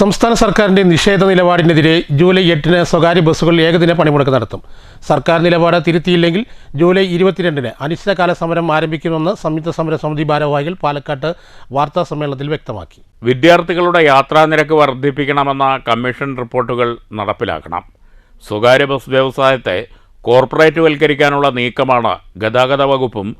സംസ്ഥാന സർക്കാരിന്റെ നിഷേധ നിലപാടിനെതിരെ ജൂലൈ എട്ടിന് സ്വകാര്യ ബസ്സുകൾ ഏകദിന പണിമുടക്ക് നടത്തും. സർക്കാർ നിലപാട് തിരുത്തിയില്ലെങ്കിൽ ജൂലൈ ഇരുപത്തിരണ്ടിന് അനിശ്ചിതകാല സമരം ആരംഭിക്കുമെന്ന് സംയുക്ത സമര സമിതി ഭാരവാഹികൾ പാലക്കാട്ട് വാർത്താ സമ്മേളനത്തിൽ വ്യക്തമാക്കി. വിദ്യാർത്ഥികളുടെ യാത്രാ നിരക്ക് വർദ്ധിപ്പിക്കണമെന്ന കമ്മീഷൻ റിപ്പോർട്ടുകൾ നടപ്പിലാക്കണം. സ്വകാര്യ ബസ് വ്യവസായത്തെ കോർപ്പറേറ്റ് വൽക്കരിക്കാനുള്ള നീക്കമാണ് ഗതാഗത വകുപ്പും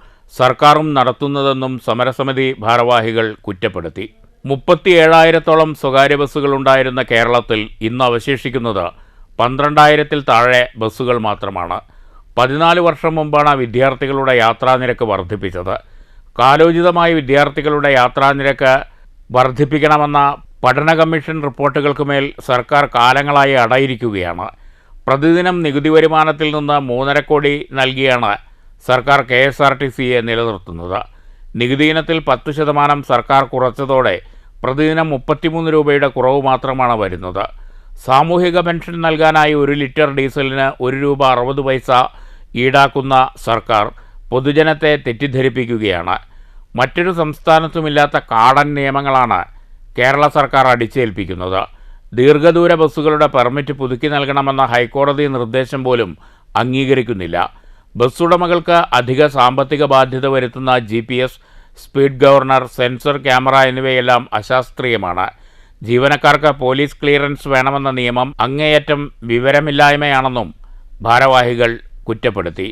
സർക്കാരും നടത്തുന്നതെന്നും സമരസമിതി ഭാരവാഹികൾ കുറ്റപ്പെടുത്തി. മുപ്പത്തിയേഴായിരത്തോളം സ്വകാര്യ ബസ്സുകൾ ഉണ്ടായിരുന്ന കേരളത്തിൽ ഇന്ന് അവശേഷിക്കുന്നത് പന്ത്രണ്ടായിരത്തിൽ താഴെ ബസ്സുകൾ മാത്രമാണ്. പതിനാല് വർഷം മുമ്പാണ് വിദ്യാർത്ഥികളുടെ യാത്രാനിരക്ക് വർദ്ധിപ്പിച്ചത്. കാലോചിതമായി വിദ്യാർത്ഥികളുടെ യാത്രാനിരക്ക് വർദ്ധിപ്പിക്കണമെന്ന പഠന കമ്മീഷൻ റിപ്പോർട്ടുകൾക്ക് മേൽ സർക്കാർ കാലങ്ങളായി അടയിരിക്കുകയാണ്. പ്രതിദിനം നികുതി വരുമാനത്തിൽ നിന്ന് മൂന്നര കോടി നൽകിയാണ് സർക്കാർ കെ എസ് ആർ ടി സിയെ നിലനിർത്തുന്നത്. നികുതി ഇനത്തിൽ പത്ത് ശതമാനം സർക്കാർ കുറച്ചതോടെ പ്രതിദിനം മുപ്പത്തിമൂന്ന് രൂപയുടെ കുറവ് മാത്രമാണ് വരുന്നത്. സാമൂഹിക പെൻഷൻ നൽകാനായി ഒരു ലിറ്റർ ഡീസലിന് ഒരു രൂപ അറുപത് പൈസ ഈടാക്കുന്ന സർക്കാർ പൊതുജനത്തെ തെറ്റിദ്ധരിപ്പിക്കുകയാണ്. മറ്റൊരു സംസ്ഥാനത്തുമില്ലാത്ത കാടൻ നിയമങ്ങളാണ് കേരള സർക്കാർ അടിച്ചേൽപ്പിക്കുന്നത്. ദീർഘദൂര ബസ്സുകളുടെ പെർമിറ്റ് പുതുക്കി നൽകണമെന്ന ഹൈക്കോടതി നിർദ്ദേശം പോലും അംഗീകരിക്കുന്നില്ല. ബസ് ഉടമകൾക്ക് അധിക സാമ്പത്തിക ബാധ്യത വരുത്തുന്ന G P S speed governor sensor camera എന്നിവയെല്ലാം അശാസ്ത്രീയമാണ്. ജീവനക്കാർക്ക് പോലീസ് ക്ലിയറൻസ് വേണമെന്ന നിയമം അങ്ങേയറ്റം വിവരമില്ലായ്മയാണെന്നും ഭാരവാഹികൾ കുറ്റപ്പെടുത്തി.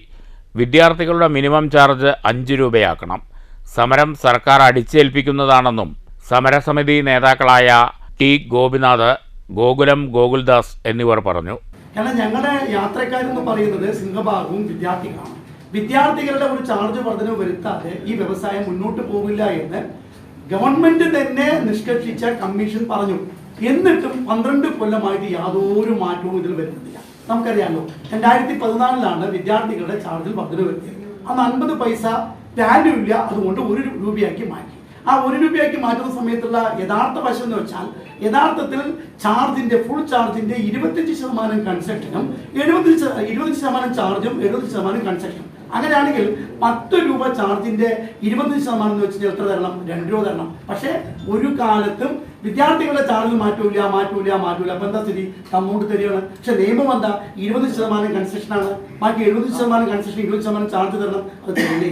വിദ്യാർത്ഥികളുടെ മിനിമം ചാർജ് അഞ്ച് രൂപയാക്കണം. സമരം സർക്കാർ അടിച്ചേൽപ്പിക്കുന്നതാണെന്നും സമരസമിതി നേതാക്കളായ ടി ഗോപിനാഥ് ഗോകുലം ഗോകുൽദാസ് എന്നിവർ പറഞ്ഞു. കാരണം ഞങ്ങളുടെ യാത്രക്കാരെന്ന് പറയുന്നത് സിംഹഭാഗവും വിദ്യാർത്ഥികളാണ്. വിദ്യാർത്ഥികളുടെ ഒരു ചാർജ് വർധനവ് വരുത്താതെ ഈ വ്യവസായം മുന്നോട്ട് പോകില്ല എന്ന് ഗവൺമെന്റ് തന്നെ നിഷ്കർഷിച്ച കമ്മീഷൻ പറഞ്ഞു. എന്നിട്ടും പന്ത്രണ്ട് കൊല്ലമായിട്ട് യാതൊരു മാറ്റവും ഇതിൽ വരുന്നില്ല. നമുക്കറിയാമല്ലോ രണ്ടായിരത്തി പതിനാലിലാണ് വിദ്യാർത്ഥികളുടെ ചാർജിൽ വർധന വരുത്തിയത്. അന്ന് അൻപത് പൈസ വാല്യൂ ഇല്ല അതുകൊണ്ട് ഒരു രൂപയാക്കി മാറ്റി. ആ ഒരു രൂപയാക്കി മാറ്റുന്ന സമയത്തുള്ള യഥാർത്ഥ വശം എന്ന് വെച്ചാൽ യഥാർത്ഥത്തിൽ ചാർജിന്റെ ഫുൾ ചാർജിന്റെ ഇരുപത്തിയഞ്ച് ശതമാനം കൺസെപ്ഷനും എഴുപത്തി ഇരുപത് ശതമാനം ചാർജും എഴുപത് ശതമാനം കൺസെഷനും അങ്ങനെയാണെങ്കിൽ പത്ത് രൂപ ചാർജിന്റെ ഇരുപത്തഞ്ച് ശതമാനം എന്ന് വെച്ചാൽ എത്ര തരണം? രണ്ട് രൂപ തരണം. പക്ഷേ ഒരു കാലത്തും വിദ്യാർത്ഥികളുടെ ചാർജ് മാറ്റൂല മാറ്റൂല മാറ്റൂല. അപ്പൊ എന്താ സ്ഥിതി? തമ്മോട്ട് തരികയാണ്. പക്ഷെ നിയമം എന്താ? ഇരുപത് ശതമാനം കൺസെഷനാണ് ബാക്കി എഴുപത് ശതമാനം കൺസെഷൻ ഇരുപത് ശതമാനം ചാർജ് തരണം. അത് തരില്ലേ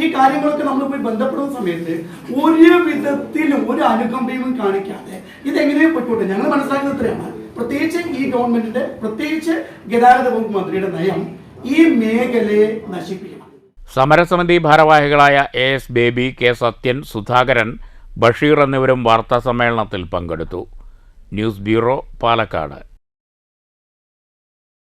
ഈ കാര്യങ്ങളൊക്കെ നമ്മൾ പോയി ബന്ധപ്പെടുന്ന സമയത്ത് ഒരു വിധത്തിലും ഒരു അനുകമ്പയും കാണിക്കാതെ ഇതെങ്ങനെയും പറ്റൂട്ടെ ഞങ്ങൾ മനസ്സിലാക്കുന്നത് ഇത്രയാണ്. പ്രത്യേകിച്ച് ഈ ഗവൺമെന്റിന്റെ പ്രത്യേകിച്ച് ഗതാഗത വകുപ്പ് മന്ത്രിയുടെ നയം ഈ മേഖലയെ നശിപ്പിക്കണം. സമരസമിതി ഭാരവാഹികളായ A S Baby K Sathyan Sudhakaran Basheer എന്നിവരും വാർത്താ സമ്മേളനത്തിൽ പങ്കെടുത്തു. News bureau Palakkad.